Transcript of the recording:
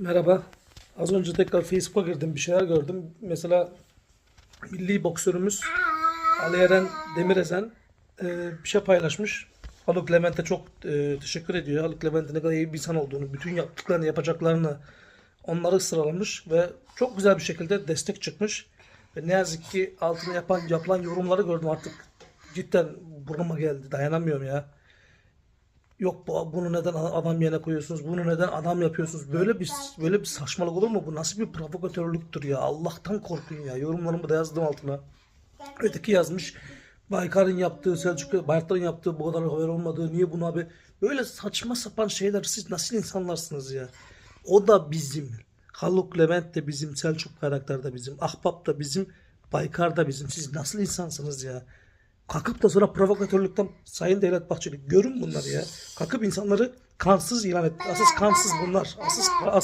Merhaba. Az önce tekrar Facebook'a girdim. Bir şeyler gördüm. Mesela milli boksörümüz Ali Eren Demiresen e, bir şey paylaşmış. Haluk Levent'e çok e, teşekkür ediyor. Haluk Levent'in ne kadar iyi bir insan olduğunu, bütün yaptıklarını, yapacaklarını onları sıralamış ve çok güzel bir şekilde destek çıkmış. Ve ne yazık ki altına yapan, yapılan yorumları gördüm artık. Cidden burnuma geldi. Dayanamıyorum ya. Yok bu, bunu neden adam yerine koyuyorsunuz? Bunu neden adam yapıyorsunuz? Böyle bir böyle bir saçmalık olur mu? Bu nasıl bir provokatörlüktür ya? Allah'tan korkun ya. Yorumlarımı da yazdım altına. Öteki yazmış. Baykar'ın yaptığı, Selçuk Bayraktar'ın yaptığı bu kadar haber olmadığı, niye bunu abi? Böyle saçma sapan şeyler siz nasıl insanlarsınız ya? O da bizim. Haluk Levent de bizim, Selçuk Bayraktar da bizim, Ahbap da bizim, Baykar da bizim. Siz nasıl insansınız ya? Kalkıp da sonra provokatörlükten Sayın Devlet Bahçeli görün bunları ya. Kalkıp insanları kansız ilan etti. Asıl kansız bunlar. Asıl, asıl